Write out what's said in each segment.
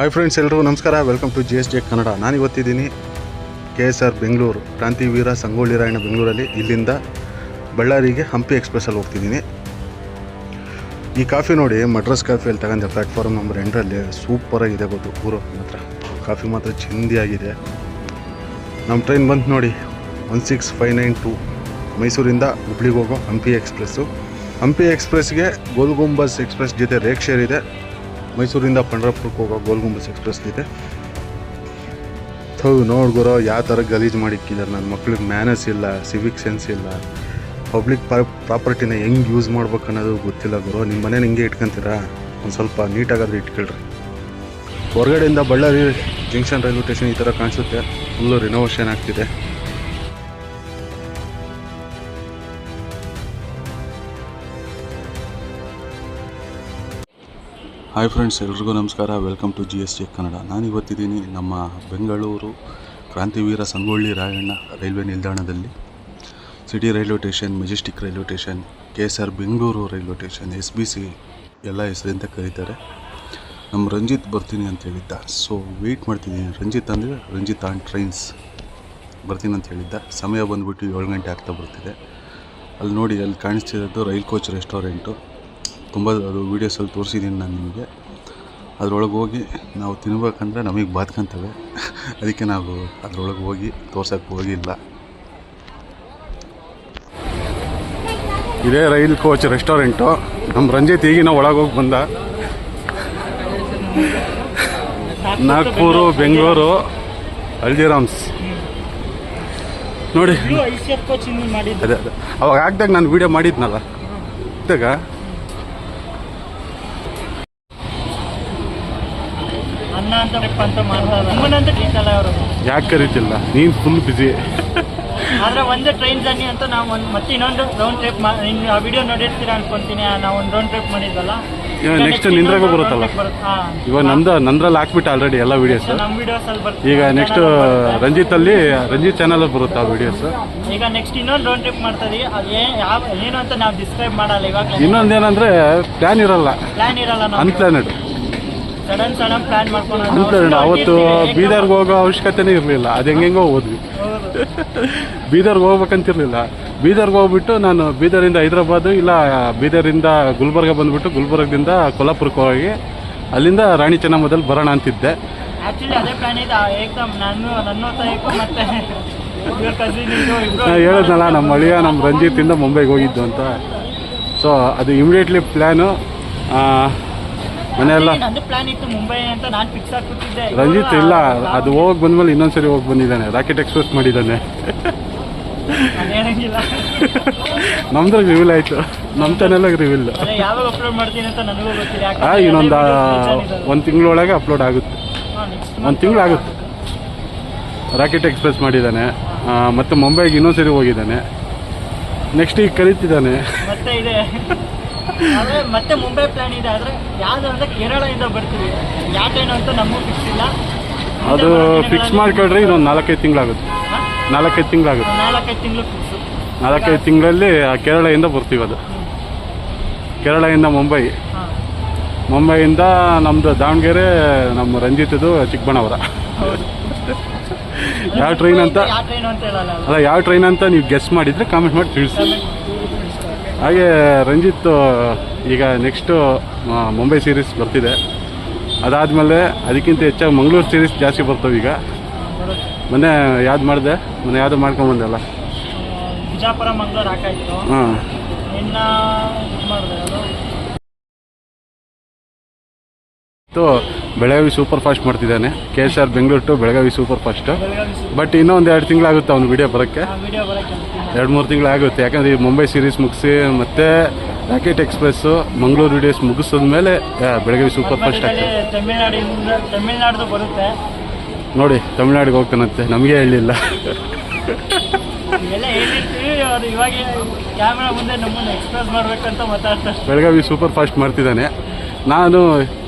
Hi friends ಎಲ್ಲರೂ ನಮಸ್ಕಾರ. Welcome to G S J Kannada ನಾನು ಇವತ್ತಿದ್ದೀನಿ K S R Bengaluru Krantiveera Sangolli Rayanna ಬೆಂಗಳೂರಲ್ಲಿ. ಇಲ್ಲಿಂದ ಬಳ್ಳಾರಿಗೆ ಹಂಪಿ ಎಕ್ಸ್ಪ್ರೆಸ್ಸಲ್ಲಿ ಹೋಗ್ತಿದ್ದೀನಿ. ಈ ಕಾಫಿ ನೋಡಿ, ಮಡ್ರಸ್ ಕಾಫಿಯಲ್ಲಿ ತಗೊಂಡೆ. ಪ್ಲ್ಯಾಟ್ಫಾರ್ಮ್ ನಂಬರ್ ಎಂಟರಲ್ಲಿ ಸೂಪರಾಗಿದೆ ಗೊತ್ತು. ಊರು ಮಾತ್ರ. ಕಾಫಿ ಮಾತ್ರ ಚಿಂದಿಯಾಗಿದೆ ನಮ್ಮ ಟ್ರೈನ್ ಬಂತು ನೋಡಿ one six five nine two ಮೈಸೂರಿಂದ ಹುಬ್ಳಿಗೆ ಹೋಗೋ ಹಂಪಿ ಎಕ್ಸ್ಪ್ರೆಸ್ಸು ಹಂಪಿ ಎಕ್ಸ್ಪ್ರೆಸ್ಗೆ ಗೋಲ್ಗುಂಬಸ್ ಎಕ್ಸ್ಪ್ರೆಸ್ ಜೊತೆ ರೇಕ್ ಶೇರ್ ಇದೆ. ಮೈಸೂರಿಂದ ಪಂಡ್ರಪುರಕ್ಕೆ ಹೋಗೋ ಗೋಲ್ ಎಕ್ಸ್ಪ್ರೆಸ್ ಇದೆ. ಥೌ ನೋಡ್ಗುರೋ ಯಾವ ಥರ ಗಲೀಜು ಮಾಡಿಕ್ಕಿದ್ದಾರೆ ನನ್ನ ಮಕ್ಳಿಗೆ ಮ್ಯಾನಸ್ ಇಲ್ಲ ಸಿವಿಕ್ ಸೆನ್ಸ್ ಇಲ್ಲ. ಪಬ್ಲಿಕ್ ಪ್ರಾಪರ್ಟಿನ ಹೆಂಗೆ ಯೂಸ್ ಮಾಡ್ಬೇಕು ಅನ್ನೋದು ಗೊತ್ತಿಲ್ಲ ಗುರು. ನಿಮ್ಮ ಮನೇನ ಹಿಂಗೆ ಇಟ್ಕೊಂತೀರಾ? ಒಂದು ಸ್ವಲ್ಪ ನೀಟಾಗಾದ್ರೆ ಇಟ್ಕೊಳ್ರಿ. ಹೊರಗಡೆಯಿಂದ ಬಳ್ಳಾರಿ ಜಂಕ್ಷನ್ ರೈಲ್ವೆ ಸ್ಟೇಷನ್ ಈ ಥರ ಕಾಣಿಸುತ್ತೆ. ಫುಲ್ಲು ರಿನೋವೇಷನ್ ಆಗ್ತಿದೆ. ಹಾಯ್ ಫ್ರೆಂಡ್ಸ್, ಎಲ್ರಿಗೂ ನಮಸ್ಕಾರ. Welcome to G S T Kannada. ನಾನು ಇವತ್ತಿದ್ದೀನಿ ನಮ್ಮ ಬೆಂಗಳೂರು ಕ್ರಾಂತಿವೀರ ಸಂಗೊಳ್ಳಿ ರಾಯಣ್ಣ ರೈಲ್ವೆ ನಿಲ್ದಾಣದಲ್ಲಿ. City railway station, Majestic railway station K S R Bengaluru railway station S B C ಎಲ್ಲ ಹೆಸರಿಂದ ಕರೀತಾರೆ. ನಮ್ಮ ರಂಜಿತ್ ಬರ್ತೀನಿ ಅಂತ ಹೇಳಿದ್ದ. ಸೊ ವೆಯ್ಟ್ ಮಾಡ್ತಿದ್ದೀನಿ. ರಂಜಿತ್ ಅಂದರೆ ರಂಜಿತ್ ಆನ್ ಟ್ರೈನ್ಸ್ ಬರ್ತೀನಿ ಅಂತ ಹೇಳಿದ್ದ. ಸಮಯ ಬಂದುಬಿಟ್ಟು ಏಳು ಗಂಟೆ ಆಗ್ತಾ ಬರ್ತಿದೆ. ಅಲ್ಲಿ ನೋಡಿ, ಅಲ್ಲಿ ಕಾಣಿಸ್ತಿರೋದು ರೈಲ್ ಕೋಚ್ ರೆಸ್ಟೋರೆಂಟು. ತುಂಬ ಅದು ವೀಡಿಯೋಸಲ್ಲಿ ತೋರಿಸಿದ್ದೀನಿ ನಾನು ನಿಮಗೆ. ಅದರೊಳಗೆ ಹೋಗಿ ನಾವು ತಿನ್ಬೇಕಂದ್ರೆ ನಮಗೆ ಬಾದ್ಕೊಂತವೆ. ಅದಕ್ಕೆ ನಾವು ಅದರೊಳಗೆ ಹೋಗಿ ತೋರ್ಸೋಕ್ಕೆ ಹೋಗಿಲ್ಲ. ಇದೇ ರೈಲ್ ಕೋಚ್ ರೆಸ್ಟೋರೆಂಟು. ನಮ್ಮ ರಂಜಿತ್ ಈಗಿನ ಒಳಗೆ ಹೋಗಿ ಬಂದ. ನಾಗ್ಪುರು ಬೆಂಗಳೂರು ಹಲ್ದಿರಾಮ್ಸ್ ನೋಡಿ. ಅದೇ ಅದೇ. ಅವಾಗ ಹಾಕ್ದಾಗ ನಾನು ವೀಡಿಯೋ ಮಾಡಿದ್ನಲ್ಲ. ಇದ್ದಾಗ ಅಂತ ರೆಪ್ ಅಂತ ಮಾಡ್ತಾರೆ ನಮ್ಮನ್ನಂತ ಟೀಚಲ್ಲ ಅವರು. ಯಾಕೆ ಕರೀತಿಲ್ಲ? ನೀನು ಫುಲ್ ಬಿಸಿ ಆದ್ರೆ ಒಂದೇ ಟ್ರೈನ್ ಜರ್ನಿ ಅಂತ ನಾವು ಒಂದು ಮತ್ತೆ ಇನ್ನೊಂದು ರೌಂಡ್ ಟ್ರಿಪ್ ಇನ್ನು ಆ ವಿಡಿಯೋ ನೋಡಿರ್ತೀರಾ ಅನ್ಕೊಂತೀನಿ. ನಾವು ಒಂದು ರೌಂಡ್ ಟ್ರಿಪ್ ಮಾಡಿದ್ವಲ್ಲ? ನೆಕ್ಸ್ಟ್ ನಿಂದ್ರಾಗ ಬರುತ್ತಲ್ಲ? ಇವಾಗ ನಂದು ನಂದ್ರಲ್ಲಿ ಹಾಕ್ಬಿಟ್ಟು ಆಲ್ರೆಡಿ ಎಲ್ಲ ವಿಡಿಯೋಸ್ ನಮ್ಮ ವಿಡಿಯೋಸ್ ಅಲ್ಲಿ ಬರ್ತದೆ ಈಗ ನೆಕ್ಸ್ಟ್ ರಂಜಿತ್ ಅಲ್ಲಿ ರಂಜಿತ್ ಚಾನಲ್ ಬರುತ್ತೆ ಆ ವಿಡಿಯೋಸ್ ಈಗ ನೆಕ್ಸ್ಟ್ ಇನ್ನೊಂದು ರೌಂಡ್ ಟ್ರಿಪ್ ಮಾಡ್ತೀವಿ ಅದು ಏನ್ ಯಾವ ಏನು ಅಂತ ನಾವು ಡಿಸ್ಕ್ರೈಬ್ ಮಾಡಲ್ಲ ಇವಾಗ ಇನ್ನೊಂದೇನಂದ್ರೆ ಪ್ಲಾನ್ ಇರಲ್ಲ. ಪ್ಲಾನ್ ಇರಲ್ಲ un unplanned sudden sudden plan ಮಾಡ್ಕೊಂಡು ಅನ್ಪ್ಲಾನೆಡ್ ಅವತ್ತು ಬೀದರ್ಗೆ ಹೋಗೋ ಅವಶ್ಯಕತೆನೇ ಇರಲಿಲ್ಲ. ಅದು ಹೆಂಗೆಂಗೋ ಹೋದ್ವಿ. ಬೀದರ್ಗೆ ಹೋಗ್ಬೇಕಂತಿರ್ಲಿಲ್ಲ. ಬೀದರ್ಗೆ ಹೋಗ್ಬಿಟ್ಟು ನಾನು ಬೀದರಿಂದ ಹೈದ್ರಾಬಾದ್ ಇಲ್ಲ ಬೀದರಿಂದ ಗುಲ್ಬರ್ಗ ಬಂದ್ಬಿಟ್ಟು ಗುಲ್ಬರ್ಗದಿಂದ ಕೊಲ್ಲಾಪುರಕ್ಕೆ ಹೋಗಿ ಅಲ್ಲಿಂದ ರಾಣಿ ಚೆನ್ನಮ್ಮದಲ್ಲಿ ಬರೋಣ ಅಂತಿದ್ದೆ. ಆಕ್ಚುಲಿ ಅದೇ ಪ್ಲಾನ್ ಇದೆ. ಏಕದಮ್ ನಾನು ನನ್ನ ತಾಯಿಗೂ ಮತ್ತೆ ಇವ್ರ ಕಸಿನ್ ಇದು ಇಬ್ರು ಹೇಳಿದ್ನಲ್ಲ ನಮ್ಮ ಅಳಿಯ ನಮ್ಮ ರಂಜಿತಿಂದ ಮುಂಬೈಗೆ ಹೋಗಿದ್ದು ಅಂತ. ಸೊ ಅದು ಇಮಿಡಿಯೇಟ್ಲಿ ಪ್ಲ್ಯಾನು ಮನೆಯೆಲ್ಲ ನಂದು ಪ್ಲಾನ್ ಇತ್ತು ಮುಂಬೈ ಅಂತ ನಾನು ಫಿಕ್ಸ್ ಆಗ್ಬಿಟ್ಟಿದ್ದೆ. ರಂಜಿತ್ ಇಲ್ಲ ಅದು ಹೋಗಿ ಬಂದ್ಮೇಲೆ ಇನ್ನೊಂದ್ಸರಿ ಹೋಗಿ ಬಂದಿದ್ದಾನೆ ರಾಕೆಟ್ ಎಕ್ಸ್ಪ್ರೆಸ್ ಮಾಡಿದ್ದಾನೆ. ಹೇಳಂಗಿಲ್ಲ. ನಮ್ದ್ರಾಗ ರಿವೀಲ್ ಆಯಿತು ನಮ್ಮ ಚಾನೆಲಾಗ ರಿವೀಲ್ ಯಾವಾಗ ಅಪ್ಲೋಡ್ ಮಾಡ್ತೀನಿ ಅಂತ ನನಗೂ ಗೊತ್ತಿಲ್ಲ ಆ ಇನ್ನೊಂದು ಒಂದು ತಿಂಗಳೊಳಗೆ ಅಪ್ಲೋಡ್ ಆಗುತ್ತೆ. ಒಂದು ತಿಂಗಳಾಗುತ್ತೆ ರಾಕೆಟ್ ಎಕ್ಸ್ಪ್ರೆಸ್ ಮಾಡಿದ್ದಾನೆ ಮತ್ತೆ ಮುಂಬೈಗೆ ಇನ್ನೊಂದ್ಸರಿ ಹೋಗಿದ್ದಾನೆ. ನೆಕ್ಸ್ಟ್ ಈಗ ಕರೀತಿದ್ದಾನೆ. ಇದೆ. ಆದ್ರೆ ಮತ್ತೆ ಮುಂಬೈ ಪ್ಲಾನ್ ಇದೆ ಆದ್ರೆ ಯಾವ್ದು ಅಂದ್ರೆ ಕೇರಳದಿಂದ ಬರ್ತೀವಿ. ಯಾವ ಟ್ರೈನ್ ಅಂತ ನಮಗೂ ಫಿಕ್ಸ್ ಇಲ್ಲ. ಅದು ಫಿಕ್ಸ್ ಮಾಡ್ಕೊಳ್ರಿ ಇನ್ನೊಂದು ನಾಲ್ಕೈದು ತಿಂಗಳಾಗುತ್ತೆ. ನಾಲ್ಕೈದು ತಿಂಗಳಾಗುತ್ತೆ. ನಾಲ್ಕೈದು ತಿಂಗಳು ಫಿಕ್ಸ್ ನಾಲ್ಕೈದು ತಿಂಗಳಲ್ಲಿ ಕೇರಳದಿಂದ ಬರ್ತೀವಿ ಅದು. ಕೇರಳದಿಂದ ಮುಂಬೈ. ಮುಂಬೈಯಿಂದ ನಮ್ಮದು ದಾವಣಗೆರೆ ನಮ್ಮ ರಂಜಿತದು ಚಿಕ್ಕಬಣ್ಣವರ ಯಾವ ಟ್ರೈನ್ ಅಂತ? ಯಾವ ಟ್ರೈನ್ ಅಂತ ಹೇಳಲ್ಲ ಅಲ್ಲ. ಯಾವ ಟ್ರೈನ್ ಅಂತ ನೀವು ಗೆಸ್ ಮಾಡಿದರೆ ಕಾಮೆಂಟ್ ಮಾಡಿ ತಿಳಿಸಿ. ಹಾಗೆ ರಂಜಿತ್ ಈಗ ನೆಕ್ಸ್ಟು ಮುಂಬೈ ಸೀರೀಸ್ ಬರ್ತಿದೆ. ಅದಾದಮೇಲೆ ಅದಕ್ಕಿಂತ ಹೆಚ್ಚಾಗಿ ಮಂಗಳೂರು ಸೀರೀಸ್ ಜಾಸ್ತಿ ಬರ್ತವೆ ಈಗ. ಮೊನ್ನೆ ಯಾವ್ದು ಮಾಡಿದೆ? ಮೊನ್ನೆ ಯಾವುದು ಮಾಡ್ಕೊಂಬಂದಲ್ಲ ಬಿಜಾಪುರ ಮಂಗಳೂರು ಹಾಕಾಯ್ತು ಹಾಂ. ಬೆಳಗಾವಿ ಸೂಪರ್ ಫಾಸ್ಟ್ ಮಾಡ್ತಿದ್ದಾನೆ. K S R Bengaluru to Belagavi super fast but ಇನ್ನೂ ಒಂದು ಎರಡು ತಿಂಗಳಾಗುತ್ತೆ ಅವ್ನು ವಿಡಿಯೋ ಬರೋಕ್ಕೆ. ಎರಡು ಮೂರು ತಿಂಗಳಾಗುತ್ತೆ. ಯಾಕಂದರೆ ಈ ಮುಂಬೈ ಸೀರೀಸ್ ಮುಗಿಸಿ ಮತ್ತೆ ರಾಕೆಟ್ ಎಕ್ಸ್ಪ್ರೆಸ್ಸು ಮಂಗಳೂರು ವಿಡಿಯೋಸ್ ಮುಗಿಸಿದ ಮೇಲೆ ಬೆಳಗಾವಿ ಸೂಪರ್ ಫಾಸ್ಟ್ ಆಗ್ತದೆ. ತಮಿಳ್ನಾಡ್ದು ಬರುತ್ತೆ. ನೋಡಿ ತಮಿಳ್ನಾಡಿಗೆ ಹೋಗ್ತಾನಂತೆ. ನಮಗೆ ಹೇಳಿಲ್ಲ. ಬೆಳಗಾವಿ ಸೂಪರ್ ಫಾಸ್ಟ್ ಮಾಡ್ತಿದ್ದಾನೆ. ನಾನು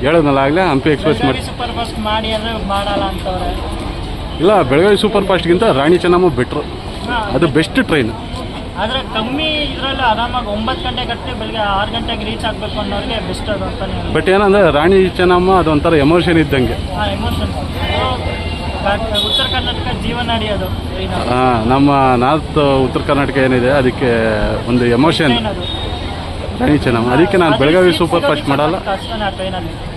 ಹೇಳೋದಲ್ಲ ಆಗಲೇ ಹಂಪಿ ಎಕ್ಸ್ಪ್ರೆಸ್ ಮಾಡಿ ಸೂಪರ್ ಫಾಸ್ಟ್ ಮಾಡಿ ಅಂದ್ರೆ ಮಾಡಲ್ಲ ಅಂತವ್ರೆ. ಇಲ್ಲ ಬೆಳಗಾವಿ ಸೂಪರ್ ಫಾಸ್ಟ್ಗಿಂತ ರಾಣಿ ಚೆನ್ನಮ್ಮ ಬೆಟ್ರು ಅದು ಬೆಸ್ಟ್ ಟ್ರೈನ್ ಆದರೆ ಕಮ್ಮಿ ಇದರಲ್ಲಿ ಆರಾಮಾಗಿ ಒಂಬತ್ತು ಗಂಟೆ ಕಟ್ಟಿ ಬೆಳಗ್ಗೆ ಆರು ಗಂಟೆಗೆ ರೀಚ್ ಆಗಬೇಕು ಅನ್ನೋರಿಗೆ ಬೆಸ್ಟ್ ಅದು ಅಂತಾನೆ ಬಟ್ ಏನಂದ್ರೆ ರಾಣಿ ಚೆನ್ನಮ್ಮ ಅದೊಂಥರ ಎಮೋಷನ್ ಇದ್ದಂಗೆ. ಎಮೋಷನ್ ಉತ್ತರ ಕರ್ನಾಟಕ ಜೀವನಾಡಿ ಅದು. ಹಾಂ ನಮ್ಮ ನಾರ್ತ್ ಉತ್ತರ ಕರ್ನಾಟಕ ಏನಿದೆ ಅದಕ್ಕೆ ಒಂದು ಎಮೋಷನ್ ಟ್ರೈನ್ ಅದು ಚೆನ್ನಮ್ಮ ಅದಕ್ಕೆ ನಾನು ಬೆಳಗಾವಿ ಸೂಪರ್ ಫಾಸ್ಟ್ ಮಾಡಲ್ಲ.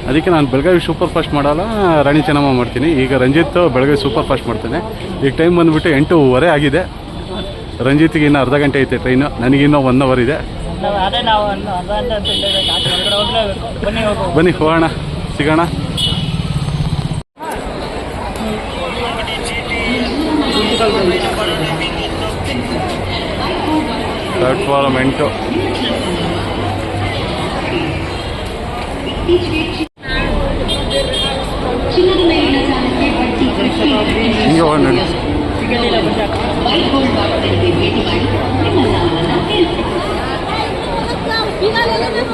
ಅದಕ್ಕೆ ನಾನು ಬೆಳಗಾವಿ ಸೂಪರ್ ಫಾಸ್ಟ್ ಮಾಡಲ್ಲ ರಾಣಿ ಚೆನ್ನಮ್ಮ ಮಾಡ್ತೀನಿ. ಈಗ ರಂಜಿತ್ ಬೆಳಗಾವಿ ಸೂಪರ್ ಫಾಸ್ಟ್ ಮಾಡ್ತೇನೆ. ಈಗ ಟೈಮ್ ಬಂದುಬಿಟ್ಟು ಎಂಟೂವರೆ ಆಗಿದೆ. ರಂಜಿತ್ಗೆ ಇನ್ನೂ ಅರ್ಧ ಗಂಟೆ ಐತೆ ಟ್ರೈನು ನನಗಿನ್ನೂ ಒನ್ ಅವರ್ ಇದೆ. ಬನ್ನಿ ಹೋಗೋಣ. ಸಿಗೋಣ. ಪ್ಲಾಟ್ಫಾರ್ಮ್ ಎಂಟು. ನೋಡಿ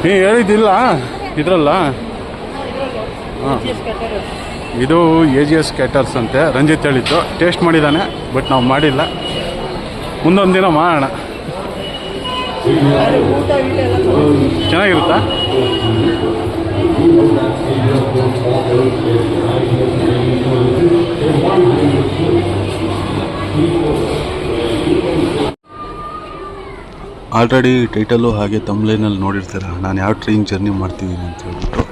ನೀ ಹೇಳಿದ್ದಿಲ್ಲ? ಇದ್ರಲ್ಲ? ಇದು ಎ ಜಿ ಎಸ್ ಕ್ಯಾಟರ್ಸ್ ಅಂತೆ. ರಂಜಿತ್ ಹೇಳಿದ್ದು. ಟೇಸ್ಟ್ ಮಾಡಿದ್ದಾನೆ ಬಟ್ ನಾವು ಮಾಡಿಲ್ಲ. ಮುಂದೊಂದು ದಿನ ಮಾಡೋಣ. ಚೆನ್ನಾಗಿರುತ್ತಾ? ಆಲ್ರೆಡಿ ಟೈಟಲ್ಲು ಹಾಗೆ ತಮ್ಲೈನಲ್ಲಿ ನೋಡಿರ್ತೀರ, ನಾನು ಯಾವ ಟ್ರೈನ್ ಜರ್ನಿ ಮಾಡ್ತಿದ್ದೀನಿ ಅಂತ ಹೇಳ್ಬಿಟ್ಟು.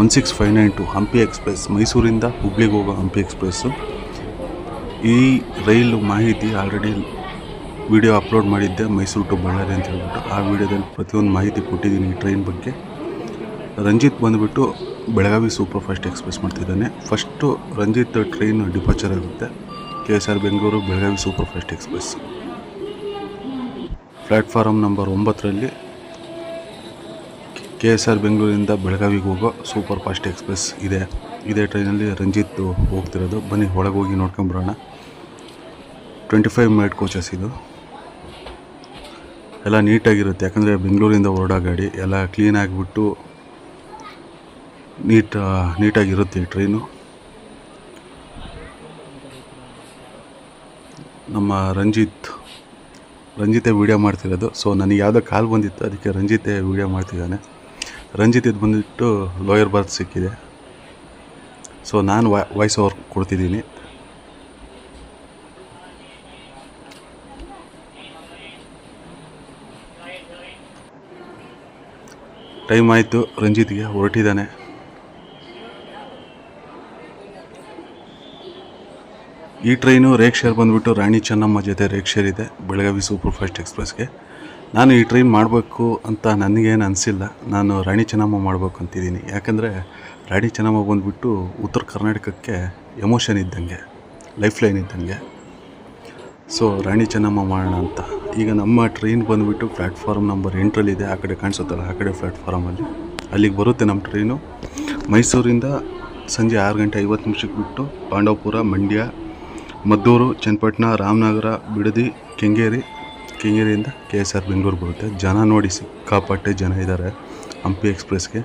One six five nine two Hampi express ಮೈಸೂರಿಂದ ಹುಬ್ಳಿಗೆ ಹೋಗೋ ಹಂಪಿ ಎಕ್ಸ್ಪ್ರೆಸ್ಸು ಈ ರೈಲು ಮಾಹಿತಿ ಆಲ್ರೆಡಿ ವಿಡಿಯೋ ಅಪ್ಲೋಡ್ ಮಾಡಿದ್ದೆ ಮೈಸೂರು ಟು ಬಳ್ಳಾರಿ ಅಂತ ಹೇಳ್ಬಿಟ್ಟು. ಆ ವಿಡಿಯೋದಲ್ಲಿ ಪ್ರತಿಯೊಂದು ಮಾಹಿತಿ ಕೊಟ್ಟಿದ್ದೀನಿ ಈ ಟ್ರೈನ್ ಬಗ್ಗೆ. ರಂಜಿತ್ ಬಂದುಬಿಟ್ಟು ಬೆಳಗಾವಿ ಸೂಪರ್ ಫಾಸ್ಟ್ ಎಕ್ಸ್ಪ್ರೆಸ್ ಮಾಡ್ತಿದ್ದಾನೆ. ಫಸ್ಟು ರಂಜಿತ್ ಟ್ರೈನ್ ಡಿಪಾರ್ಚರ್ ಆಗುತ್ತೆ. K S R Bengaluru Belagavi super fast express. Platform number ಒಂಬತ್ತರಲ್ಲಿ ಕೆ ಎಸ್ ಆರ್ ಬೆಂಗಳೂರಿಂದ ಬೆಳಗಾವಿಗೆ ಹೋಗೋ ಸೂಪರ್ ಫಾಸ್ಟ್ ಎಕ್ಸ್ಪ್ರೆಸ್ ಇದೆ. ಇದೇ ಟ್ರೈನಲ್ಲಿ ರಂಜಿತ್ ಹೋಗ್ತಿರೋದು. ಬನ್ನಿ ಒಳಗೆ ಹೋಗಿ ನೋಡ್ಕೊಂಬರೋಣ ಟ್ವೆಂಟಿ ಫೈವ್ ಮಿನಿಟ್ ಕೋಚಸ್ ಇದು. ಎಲ್ಲ ನೀಟಾಗಿರುತ್ತೆ. ಯಾಕಂದರೆ ಬೆಂಗಳೂರಿಂದ ಹೊರಡೋ ಗಾಡಿ ಎಲ್ಲ ಕ್ಲೀನ್ ಆಗಿಬಿಟ್ಟು ನೀಟ್ ನೀಟಾಗಿರುತ್ತೆ ಟ್ರೈನು. ನಮ್ಮ ರಂಜಿತ್, ರಂಜಿತೆ ವೀಡಿಯೋ ಮಾಡ್ತಿರೋದು. ಸೊ ನನಗೆ ಯಾವುದೋ ಕಾಲು ಬಂದಿತ್ತು, ಅದಕ್ಕೆ ರಂಜಿತೆ ವೀಡಿಯೋ ಮಾಡ್ತಿದ್ದಾನೆ. ರಂಜಿತ್ ಇದು ಬಂದುಬಿಟ್ಟು ಲೋಯರ್ ಬರ್ತ್ ಸಿಕ್ಕಿದೆ. ಸೊ ನಾನು ವಾಯ್ಸ್ ಓವರ್ ಕೊಡ್ತಿದ್ದೀನಿ. ಟೈಮ್ ಆಯಿತು, ರಂಜಿತ್ಗೆ ಹೊರಟಿದ್ದಾನೆ. ಈ ಟ್ರೈನು ರೇಕ್ ಶೇರ್ ಬಂದುಬಿಟ್ಟು ರಾಣಿ ಚೆನ್ನಮ್ಮ ಜೊತೆ ರೇಕ್ ಶೇರ್ ಇದೆ, ಬೆಳಗಾವಿ ಸೂಪರ್ ಫಾಸ್ಟ್ ಎಕ್ಸ್ಪ್ರೆಸ್ಗೆ. ನಾನು ಈ ಟ್ರೈನ್ ಮಾಡಬೇಕು ಅಂತ ನನಗೇನು ಅನಿಸಿಲ್ಲ. ನಾನು ರಾಣಿ ಚೆನ್ನಮ್ಮ ಮಾಡಬೇಕು ಅಂತಿದ್ದೀನಿ. ಯಾಕಂದರೆ ರಾಣಿ ಚೆನ್ನಮ್ಮ ಬಂದುಬಿಟ್ಟು ಉತ್ತರ ಕರ್ನಾಟಕಕ್ಕೆ ಎಮೋಷನ್ ಇದ್ದಂಗೆ ಲೈಫ್ ಲೈನ್ ಇದ್ದಂಗೆ. ಸೊ, ರಾಣಿ ಚೆನ್ನಮ್ಮ ಮಾಡೋಣ ಅಂತ. ಈಗ ನಮ್ಮ ಟ್ರೈನ್ ಬಂದುಬಿಟ್ಟು ಪ್ಲ್ಯಾಟ್ಫಾರ್ಮ್ ನಂಬರ್ ಎಂಟರಲ್ಲಿದೆ ಆ ಕಡೆ ಕಾಣಿಸುತ್ತಲ್ಲ, ಆ ಕಡೆ ಪ್ಲ್ಯಾಟ್ಫಾರ್ಮಲ್ಲಿ ಅಲ್ಲಿಗೆ ಬರುತ್ತೆ ನಮ್ಮ ಟ್ರೈನು. ಮೈಸೂರಿಂದ ಸಂಜೆ ಆರು ಗಂಟೆ ಐವತ್ತು ನಿಮಿಷಕ್ಕೆ ಬಿಟ್ಟು ಪಾಂಡವಪುರ, ಮಂಡ್ಯ ಮದ್ದೂರು, ಚನ್ನಪಟ್ಟಣ, ರಾಮನಗರ, ಬಿಡದಿ, ಕೆಂಗೇರಿ, ಕೆಂಗೇರಿಯಿಂದ ಕೆ ಎಸ್ ಆರ್ ಬೆಂಗಳೂರು ಬರುತ್ತೆ. ಜನ ನೋಡಿ ಸಿಕ್ಕಾಪಟ್ಟೆ ಜನ ಇದ್ದಾರೆ ಹಂಪಿ ಎಕ್ಸ್ಪ್ರೆಸ್ಗೆ.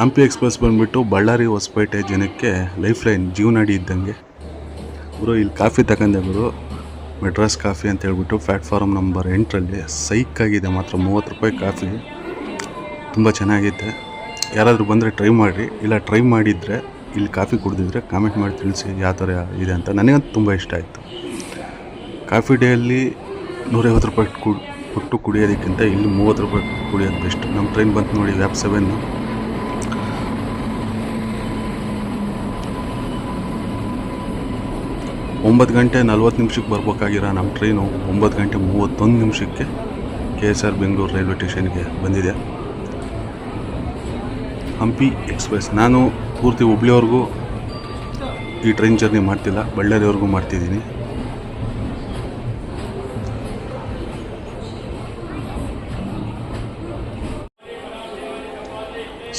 ಹಂಪಿ ಎಕ್ಸ್ಪ್ರೆಸ್ ಬಂದುಬಿಟ್ಟು ಬಳ್ಳಾರಿ, ಹೊಸಪೇಟೆ ಜನಕ್ಕೆ ಲೈಫ್ ಲೈನ್ ಜೀವನಾಡಿ ಇದ್ದಂಗೆ. ಗುರು, ಇಲ್ಲಿ ಕಾಫಿ ತಗೊಂಡೆ ಗುರು. ಮೆಡ್ರಾಸ್ ಕಾಫಿ ಅಂತ ಹೇಳ್ಬಿಟ್ಟು ಪ್ಲ್ಯಾಟ್ಫಾರ್ಮ್ ನಂಬರ್ ಎಂಟರಲ್ಲಿ ಆಗಿದೆ ಮಾತ್ರ, ಮೂವತ್ತು ರೂಪಾಯಿ ಕಾಫಿ. ತುಂಬ ಚೆನ್ನಾಗಿದೆ ಯಾರಾದರೂ ಬಂದರೆ ಟ್ರೈ ಮಾಡಿರಿ. ಇಲ್ಲ, ಟ್ರೈ ಮಾಡಿದರೆ ಇಲ್ಲಿ ಕಾಫಿ ಕುಡಿದಿದ್ರೆ ಕಾಮೆಂಟ್ ಮಾಡಿ ತಿಳಿಸಿ ಯಾವ ಥರ ಇದೆ ಅಂತ. ನನಗಂತೂ ತುಂಬ ಇಷ್ಟ ಆಯಿತು. ಕಾಫಿ ಡೇಯಲ್ಲಿ ನೂರೈವತ್ತು ರೂಪಾಯಿ ಕು, ಕೊಟ್ಟು ಕುಡಿಯೋದಕ್ಕಿಂತ ಇಲ್ಲಿ ಮೂವತ್ತು ರೂಪಾಯಿ ಕುಡಿಯೋದು ಬೆಸ್ಟ್. ನಮ್ಮ ಟ್ರೈನ್ ಬಂತು ನೋಡಿ, ವ್ಯಾಪ್ ಸೆವೆನ್ನು ಒಂಬತ್ತು ಗಂಟೆ ನಲ್ವತ್ತು ನಿಮಿಷಕ್ಕೆ ಬರ್ಬೇಕಾಗಿರೋ ನಮ್ಮ ಟ್ರೈನು ಒಂಬತ್ತು ಗಂಟೆ ಮೂವತ್ತೊಂದು ನಿಮಿಷಕ್ಕೆ K S R Bengaluru railway ಸ್ಟೇಷನ್ಗೆ ಬಂದಿದೆ. ಹಂಪಿ ಎಕ್ಸ್ಪ್ರೆಸ್. ನಾನು ಪೂರ್ತಿ ಹುಬ್ಳಿವರೆಗೂ ಈ ಟ್ರೈನ್ ಜರ್ನಿ ಮಾಡ್ತಿಲ್ಲ ಬಳ್ಳಾರಿವರೆಗೂ ಮಾಡ್ತಿದ್ದೀನಿ.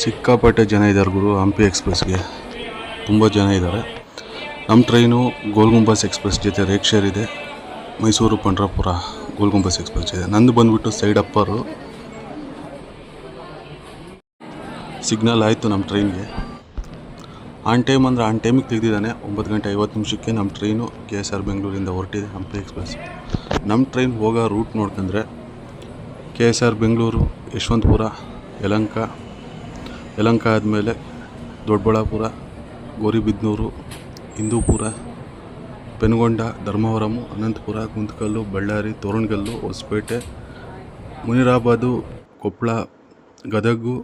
ಸಿಕ್ಕಾಪಟ್ಟೆ ಜನ ಇದ್ದಾರೆ ಗುರು, ಹಂಪಿ ಎಕ್ಸ್ಪ್ರೆಸ್ಗೆ. ತುಂಬ ಜನ ಇದ್ದಾರೆ ನಮ್ಮ ಟ್ರೈನು ಗೋಲ್ಗುಂಬಸ್ ಎಕ್ಸ್ಪ್ರೆಸ್ ಜೊತೆ ರೇಕ್ ಇದೆ. ಮೈಸೂರು ಪಂಡ್ರಾಪುರ ಗೋಲ್ಗುಂಬಸ್ ಎಕ್ಸ್ಪ್ರೆಸ್ ಇದೆ. ನಂದು ಬಂದುಬಿಟ್ಟು ಸೈಡ್ ಅಪ್ಪರು. ಸಿಗ್ನಲ್ ಆಯಿತು ನಮ್ಮ ಟ್ರೈನ್ಗೆ. ಆನ್ ಟೈಮ್ ಅಂದರೆ ಆನ್ ಟೈಮಿಗೆ ತೆಗೆದಿದ್ದಾನೆ. ಒಂಬತ್ತು ಗಂಟೆ ಐವತ್ತು ನಿಮಿಷಕ್ಕೆ ನಮ್ಮ ಟ್ರೈನು ಕೆ ಎಸ್ ಆರ್ ಬೆಂಗಳೂರಿಂದ ಹೊರಟಿದೆ ಹಂಪಿ ಎಕ್ಸ್ಪ್ರೆಸ್ ನಮ್ಮ ಟ್ರೈನ್ ಹೋಗೋ ರೂಟ್ ನೋಡ್ಕೊಂಡ್ರೆ K S R Bengaluru Yeshwantpur, Yelahanka Yelahanka ಆದಮೇಲೆ ದೊಡ್ಡಬಳ್ಳಾಪುರ, ಗೌರಿಬಿದ್ನೂರು ಹಿಂದೂಪುರ ಪೆನುಗೊಂಡ ಧರ್ಮವರಮು ಅನಂತಪುರ, ಕುಂತಕಲ್ಲು, ಬಳ್ಳಾರಿ, ತೋರಣಗಲ್ಲು, ಹೊಸಪೇಟೆ, ಮುನಿರಾಬಾದು ಕೊಪ್ಪಳ ಗದಗು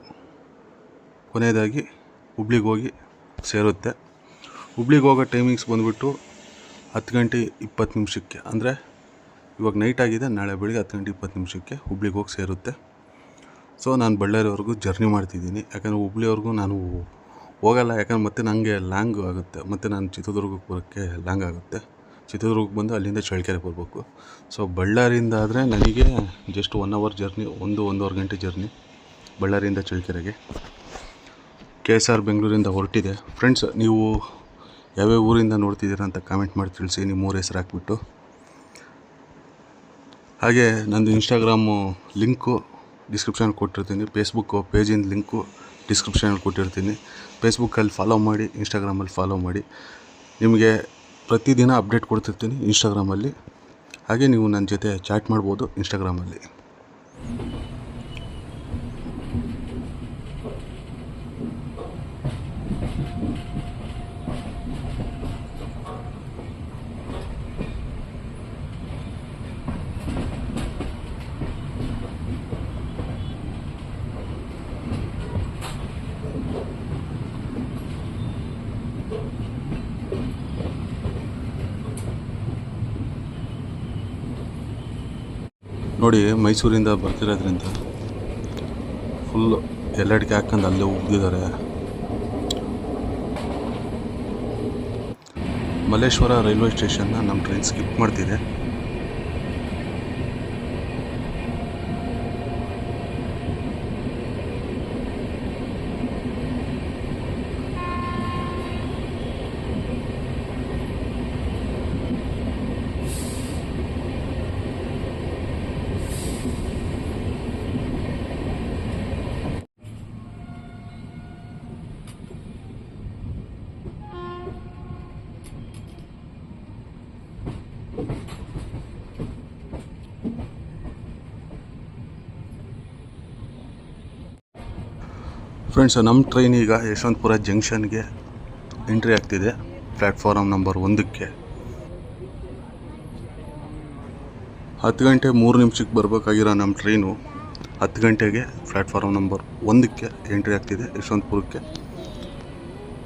ಕೊನೆಯದಾಗಿ ಹುಬ್ಳಿಗೆ ಹೋಗಿ ಸೇರುತ್ತೆ. ಹುಬ್ಳಿಗೆ ಹೋಗೋ ಟೈಮಿಂಗ್ಸ್ ಬಂದುಬಿಟ್ಟು ಹತ್ತು ಗಂಟೆ ಇಪ್ಪತ್ತು ನಿಮಿಷಕ್ಕೆ. ಅಂದರೆ ಇವಾಗ ನೈಟ್ ಆಗಿದೆ, ನಾಳೆ ಬೆಳಿಗ್ಗೆ ಹತ್ತು ಗಂಟೆ ಇಪ್ಪತ್ತು ನಿಮಿಷಕ್ಕೆ ಹುಬ್ಳಿಗೆ ಹೋಗಿ ಸೇರುತ್ತೆ. ಸೊ ನಾನು ಬಳ್ಳಾರಿವರೆಗೂ ಜರ್ನಿ ಮಾಡ್ತಿದ್ದೀನಿ. ಯಾಕಂದರೆ ಹುಬ್ಳಿವರೆಗೂ ನಾನು ಹೋಗಲ್ಲ. ಯಾಕಂದ್ರೆ ಮತ್ತೆ ನನಗೆ ಲಾಂಗ್ ಆಗುತ್ತೆ. ಮತ್ತು ನಾನು ಚಿತ್ರದುರ್ಗಕ್ಕೆ ಬರೋಕ್ಕೆ ಲ್ಯಾಂಗ್ ಆಗುತ್ತೆ. ಚಿತ್ರದುರ್ಗಕ್ಕೆ ಬಂದು ಅಲ್ಲಿಂದ ಚಳ್ಳಕೆರೆ ಬರಬೇಕು. ಸೊ ಬಳ್ಳಾರಿಯಿಂದ ಆದರೆ ನನಗೆ ಜಸ್ಟ್ ಒನ್ ಅವರ್ ಜರ್ನಿ ಒಂದು, ಒಂದೂವರೆ ಗಂಟೆ ಜರ್ನಿ ಬಳ್ಳಾರಿಯಿಂದ ಚಳ್ಳಕೆರೆಗೆ. ಕೆ ಎಸ್ ಆರ್ ಬೆಂಗಳೂರಿಂದ ಹೊರಟಿದೆ. ಫ್ರೆಂಡ್ಸ್ ನೀವು ಯಾವ್ಯಾವ ಊರಿಂದ ನೋಡ್ತಿದ್ದೀರಾ ಅಂತ ಕಾಮೆಂಟ್ ಮಾಡಿ ತಿಳಿಸಿ, ನಿಮ್ಮ ಊರ ಹೆಸರು ಹಾಕ್ಬಿಟ್ಟು. ಹಾಗೆ ನಂದು ಇನ್ಸ್ಟಾಗ್ರಾಮು ಲಿಂಕು ಡಿಸ್ಕ್ರಿಪ್ಷನ್ ಕೊಟ್ಟಿರ್ತೀನಿ. ಫೇಸ್ಬುಕ್ಕು ಪೇಜಿಂದ ಲಿಂಕು ಡಿಸ್ಕ್ರಿಪ್ಷನಲ್ಲಿ ಕೊಟ್ಟಿರ್ತೀನಿ. ಫೇಸ್ಬುಕ್ಕಲ್ಲಿ ಫಾಲೋ ಮಾಡಿ ಇನ್ಸ್ಟಾಗ್ರಾಮಲ್ಲಿ ಫಾಲೋ ಮಾಡಿ. ನಿಮಗೆ ಪ್ರತಿದಿನ ಅಪ್ಡೇಟ್ ಕೊಡ್ತಿರ್ತೀನಿ ಇನ್ಸ್ಟಾಗ್ರಾಮಲ್ಲಿ ಹಾಗೆ ನೀವು ನನ್ನ ಜೊತೆ ಚಾಟ್ ಮಾಡ್ಬೋದು ಇನ್ಸ್ಟಾಗ್ರಾಮಲ್ಲಿ ನೋಡಿ, ಮೈಸೂರಿಂದ ಬರ್ತಿರೋದ್ರಿಂದ ಫುಲ್ಲು ಎಲ್ಲಡಿಕೆ ಹಾಕೊಂಡು ಅಲ್ಲೇ ಉಗ್ದಿದ್ದಾರೆ. ಮಲ್ಲೇಶ್ವರ ರೈಲ್ವೆ ಸ್ಟೇಷನ್ನ ನಮ್ಮ ಟ್ರೈನ್ ಸ್ಕಿಪ್ ಮಾಡ್ತಿದೆ. ಫ್ರೆಂಡ್ಸ್ ನಮ್ಮ ಟ್ರೈನ್ ಈಗ ಯಶವಂತಪುರ ಜಂಕ್ಷನ್ಗೆ ಎಂಟ್ರಿ ಆಗ್ತಿದೆ. ಪ್ಲ್ಯಾಟ್ಫಾರಮ್ ನಂಬರ್ ಒಂದಕ್ಕೆ. ಹತ್ತು ಗಂಟೆ ಮೂರು ನಿಮಿಷಕ್ಕೆ ಬರಬೇಕಾಗಿರೋ ನಮ್ಮ ಟ್ರೈನು ಹತ್ತು ಗಂಟೆಗೆ ಪ್ಲ್ಯಾಟ್ಫಾರಮ್ ನಂಬರ್ ಒಂದಕ್ಕೆ ಎಂಟ್ರಿ ಆಗ್ತಿದೆ ಯಶವಂತಪುರಕ್ಕೆ.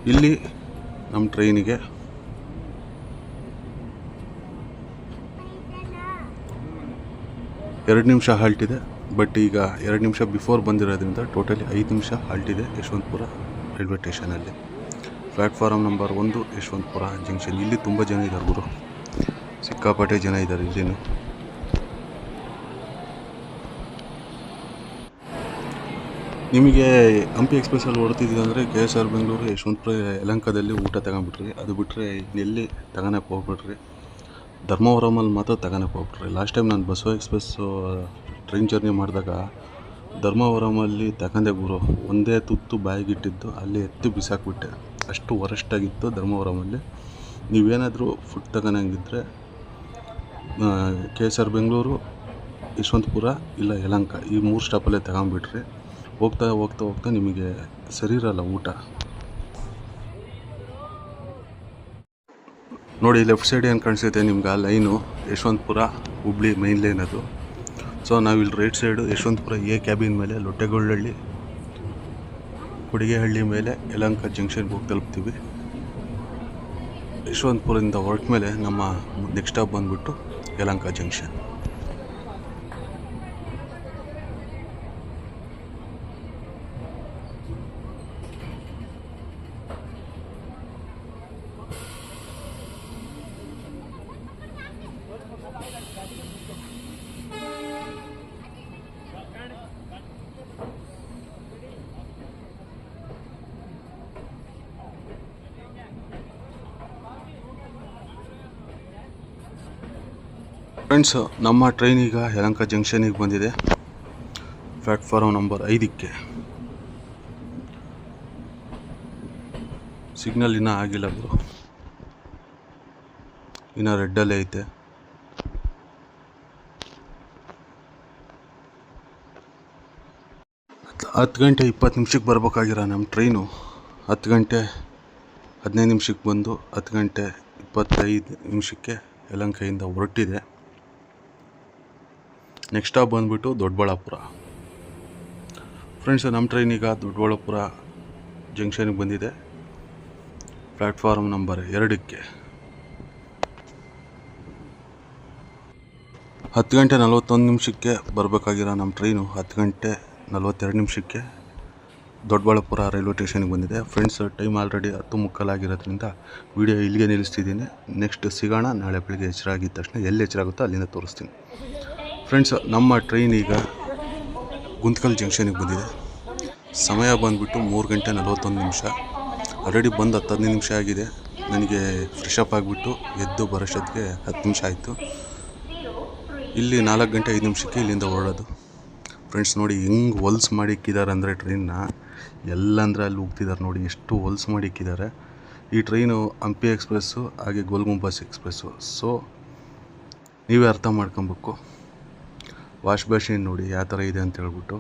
ಇಲ್ಲಿ ನಮ್ಮ ಟ್ರೈನಿಗೆ ಎರಡು ನಿಮಿಷ ಹಾಲ್ಟ್ ಇದೆ. ಬಟ್ ಈಗ ಎರಡು ನಿಮಿಷ ಬಿಫೋರ್ ಬಂದಿರೋದ್ರಿಂದ ಟೋಟಲಿ ಐದು ನಿಮಿಷ ಹಾಲ್ಟ್ ಇದೆ ಯಶವಂತಪುರ ರೈಲ್ವೆ ಸ್ಟೇಷನಲ್ಲಿ ಪ್ಲ್ಯಾಟ್ಫಾರಮ್ ನಂಬರ್ ಒಂದು ಯಶವಂತಪುರ ಜಂಕ್ಷನ್ ಇಲ್ಲಿ ತುಂಬ ಜನ ಇದ್ದಾರೆ ಗುರು. ಸಿಕ್ಕಾಪಟ್ಟೆ ಜನ ಇದ್ದಾರೆ ಇಲ್ಲಿನೂ. ನಿಮಗೆ ಹಂಪಿ ಎಕ್ಸ್ಪ್ರೆಸ್ಸಲ್ಲಿ ಓಡ್ತಿದ್ದೀವಿ ಅಂದರೆ K S R Bengaluru Yeshwantpur ಯಲಂಕದಲ್ಲಿ ಊಟ ತಗೊಂಬಿಟ್ರಿ ಅದು ಬಿಟ್ಟರೆ ಇನ್ನೆಲ್ಲಿ ತಗೊಳಕ್ಕೆ ಹೋಗ್ಬಿಟ್ರಿ ಧರ್ಮವರಮಲ್ಲಿ ಮಾತ್ರ ತಗೊಳಕ್ಕೆ ಹೋಗ್ಬಿಟ್ರಿ ಲಾಸ್ಟ್ ಟೈಮ್ ನಾನು ಬಸವ ಎಕ್ಸ್ಪ್ರೆಸ್ಸು ಟ್ರೈನ್ ಜರ್ನಿ ಮಾಡಿದಾಗ ಧರ್ಮವರಮಲ್ಲಿ ತಕಂದೆ ಗುರು ಒಂದೇ ತುತ್ತು ಬಾಯಿಗಿಟ್ಟಿದ್ದು ಅಲ್ಲಿ ಎತ್ತಿ ಬಿಸಾಕ್ಬಿಟ್ಟೆ. ಅಷ್ಟು ವರಷ್ಟಾಗಿತ್ತು ಧರ್ಮವರಮಲ್ಲಿ. ನೀವೇನಾದರೂ food ತಗೊಳಂಗಿದ್ರೆ K S R Bengaluru Yeshwantpur ಇಲ್ಲ ಯಲಂಕ ಈ ಮೂರು ಸ್ಟಾಪಲ್ಲೇ ತಗೊಂಬಿಟ್ರಿ ಹೋಗ್ತಾ ಹೋಗ್ತಾ ಹೋಗ್ತಾ ನಿಮಗೆ ಸರಿ ಇರಲ್ಲ ಊಟ. ನೋಡಿ ಲೆಫ್ಟ್ ಸೈಡ್ ಏನು ಕಾಣಿಸುತ್ತೆ ನಿಮ್ಗೆ? ಆ line Yeshwantpur, Hubballi main line ಅದು. ಸೊ ನಾವಿಲ್ಲಿ right side Yeshwantpur A cabin ಮೇಲೆ ಲೊಟ್ಟೆಗೊಳ್ಳಹಳ್ಳಿ, ಕುಡಿಗೆಹಳ್ಳಿ ಮೇಲೆ ಯಲಂಕ ಜಂಕ್ಷನ್ಗೆ ಹೋಗಿ ತಲುಪ್ತೀವಿ. ಯಶವಂತಪುರದಿಂದ ಹೊರಟ ಮೇಲೆ ನಮ್ಮ ನೆಕ್ಸ್ಟ್ ಸ್ಟಾಪ್ ಬಂದುಬಿಟ್ಟು ಯಲಂಕ ಜಂಕ್ಷನ್. ಫ್ರೆಂಡ್ಸ್ ನಮ್ಮ ಟ್ರೈನ್ ಈಗ ಯಲಂಕ ಜಂಕ್ಷನಿಗೆ ಬಂದಿದೆ. ಪ್ಲ್ಯಾಟ್ಫಾರ್ಮ್ ನಂಬರ್ ಐದಕ್ಕೆ. ಸಿಗ್ನಲ್ ಇನ್ನೂ ಆಗಿಲ್ಲ ಗುರು ಇನ್ನೂ ರೆಡ್ಡಲ್ಲೇ ಐತೆ. ಹತ್ತು ಗಂಟೆ ಇಪ್ಪತ್ತು ನಿಮಿಷಕ್ಕೆ ಬರಬೇಕಾಗಿರೋ ನಮ್ಮ ಟ್ರೈನು ಹತ್ತು ಗಂಟೆ ಹದಿನೈದು ನಿಮಿಷಕ್ಕೆ ಬಂದು ಹತ್ತು ಗಂಟೆ ಇಪ್ಪತ್ತೈದು ನಿಮಿಷಕ್ಕೆ ಯಲಂಕೆಯಿಂದ ಹೊರಟಿದೆ. ನೆಕ್ಸ್ಟ್ ಸ್ಟಾಪ್ ಬಂದುಬಿಟ್ಟು ದೊಡ್ಡಬಳ್ಳಾಪುರ. ಫ್ರೆಂಡ್ಸ್ ನಮ್ಮ ಟ್ರೈನ್ ಈಗ ದೊಡ್ಡಬಳ್ಳಾಪುರ ಜಂಕ್ಷನ್ಗೆ ಬಂದಿದೆ. ಪ್ಲ್ಯಾಟ್ಫಾರ್ಮ್ ನಂಬರ್ ಎರಡಕ್ಕೆ. ಹತ್ತು ಗಂಟೆ ನಲವತ್ತೊಂದು ನಿಮಿಷಕ್ಕೆ ಬರಬೇಕಾಗಿರೋ ನಮ್ಮ ಟ್ರೈನು ಹತ್ತು ಗಂಟೆ ನಲವತ್ತೆರಡು ನಿಮಿಷಕ್ಕೆ ದೊಡ್ಡಬಳ್ಳಾಪುರ ರೈಲ್ವೆ ಸ್ಟೇಷನ್ಗೆ ಬಂದಿದೆ. ಫ್ರೆಂಡ್ಸ್ ಟೈಮ್ ಆಲ್ರೆಡಿ ಹತ್ತು ಮುಕ್ಕಾಲಾಗಿರೋದ್ರಿಂದ ವಿಡಿಯೋ ಇಲ್ಲಿಗೆ ನಿಲ್ಲಿಸ್ತಿದ್ದೀನಿ. ನೆಕ್ಸ್ಟ್ ಸಿಗೋಣ, ನಾಳೆ ಬೆಳಿಗ್ಗೆ ಎಚ್ಚರ ಆಗಿದ ತಕ್ಷಣ ಎಲ್ಲಿ ಎಚ್ಚರಾಗುತ್ತೋ ಅಲ್ಲಿಂದ ತೋರಿಸ್ತೀನಿ. ಫ್ರೆಂಡ್ಸ್ ನಮ್ಮ ಟ್ರೈನ್ ಈಗ ಗುಂತ್ಕಲ್ ಜಂಕ್ಷನಿಗೆ ಬಂದಿದೆ. ಸಮಯ ಬಂದುಬಿಟ್ಟು ಮೂರು ಗಂಟೆ ನಲವತ್ತೊಂದು ನಿಮಿಷ. ಆಲ್ರೆಡಿ ಬಂದು ಹತ್ತು ಹದಿನೈದು ನಿಮಿಷ ಆಗಿದೆ. ನನಗೆ ಫ್ರೆಶ್ ಅಪ್ ಆಗಿಬಿಟ್ಟು ಎದ್ದು ಬರೋಷ್ಟೊತ್ತಿಗೆ ಹತ್ತು ನಿಮಿಷ ಆಯಿತು. ಇಲ್ಲಿ ನಾಲ್ಕು ಗಂಟೆ ಐದು ನಿಮಿಷಕ್ಕೆ ಇಲ್ಲಿಂದ ಹೊರಡೋದು. ಫ್ರೆಂಡ್ಸ್ ನೋಡಿ ಹೆಂಗೆ ಹೊಲ್ಸ್ ಮಾಡಿ ಇಕ್ಕಿದ್ದಾರೆ ಅಂದರೆ ಟ್ರೈನ್ನ ಎಲ್ಲಂದ್ರೆ ಅಲ್ಲಿ ಹೋಗ್ತಿದ್ದಾರೆ ನೋಡಿ ಎಷ್ಟು ಹೊಲ್ಸ್ ಮಾಡಿ ಇಕ್ಕಿದ್ದಾರೆ ಈ ಟ್ರೈನು ಹಂಪಿ ಎಕ್ಸ್ಪ್ರೆಸ್ಸು ಹಾಗೆ ಗೋಲ್ಗುಂಬಸ್ ಎಕ್ಸ್ಪ್ರೆಸ್ಸು ಸೊ ನೀವೇ ಅರ್ಥ ಮಾಡ್ಕೊಬೇಕು. ವಾಶ್ ಬೇಸಿನ್ ನೋಡಿ ಯಾವ ಥರ ಇದೆ ಅಂತ ಹೇಳ್ಬಿಟ್ಟು.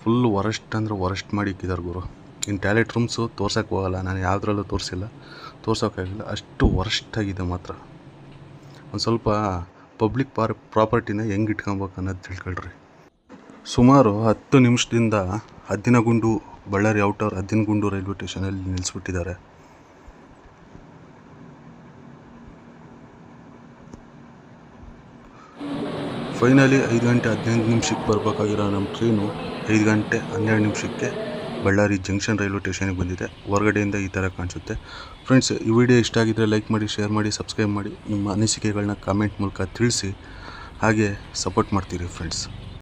ಫುಲ್ ವರಸ್ಟ್ ಅಂದ್ರೆ ವರಸ್ಟ್ ಮಾಡಿ ಇಕ್ಕಿದ್ದಾರೆ ಗುರು. ಇನ್ನು ಟಾಯ್ಲೆಟ್ ರೂಮ್ಸು ತೋರ್ಸೋಕ್ಕೆ ಹೋಗಲ್ಲ, ನಾನು ಯಾವುದ್ರಲ್ಲೂ ತೋರಿಸಿಲ್ಲ. ತೋರ್ಸೋಕ್ಕಾಗಿಲ್ಲ ಅಷ್ಟು ವರಸ್ಟ್ ಆಗಿದೆ ಮಾತ್ರ. ಒಂದು ಸ್ವಲ್ಪ ಪಬ್ಲಿಕ್ ಪಾರ್, ಪ್ರಾಪರ್ಟಿನ ಹೆಂಗೆ ಇಟ್ಕೊಬೇಕು ಅನ್ನೋದು ತಿಳ್ಕೊಳ್ರಿ. ಸುಮಾರು ಹತ್ತು ನಿಮಿಷದಿಂದ ಹದ್ದಿನಗುಂಡು ಬಳ್ಳಾರಿ ಔಟರ್ ಹದ್ದಿನಗುಂಡು ರೈಲ್ವೆ ಸ್ಟೇಷನಲ್ಲಿ ನಿಲ್ಲಿಸ್ಬಿಟ್ಟಿದ್ದಾರೆ ಫೈನಲಿ ಐದು ಗಂಟೆ ಹದಿನೈದು ನಿಮಿಷಕ್ಕೆ ಬರಬೇಕಾಗಿರೋ ನಮ್ಮ ಟ್ರೈನು ಐದು ಗಂಟೆ ಹನ್ನೆರಡು ನಿಮಿಷಕ್ಕೆ ಬಳ್ಳಾರಿ ಜಂಕ್ಷನ್ ರೈಲ್ವೆ ಸ್ಟೇಷನಿಗೆ ಬಂದಿದೆ. ಹೊರಗಡೆಯಿಂದ ಈ ಥರ ಕಾಣಿಸುತ್ತೆ. ಫ್ರೆಂಡ್ಸ್ ಈ ವಿಡಿಯೋ ಇಷ್ಟ ಆಗಿದ್ದರೆ ಲೈಕ್ ಮಾಡಿ ಶೇರ್ ಮಾಡಿ ಸಬ್ಸ್ಕ್ರೈಬ್ ಮಾಡಿ. ನಿಮ್ಮ ಅನಿಸಿಕೆಗಳನ್ನ ಕಾಮೆಂಟ್ ಮೂಲಕ ತಿಳಿಸಿ. ಹಾಗೆ ಸಪೋರ್ಟ್ ಮಾಡ್ತೀರಿ ಫ್ರೆಂಡ್ಸ್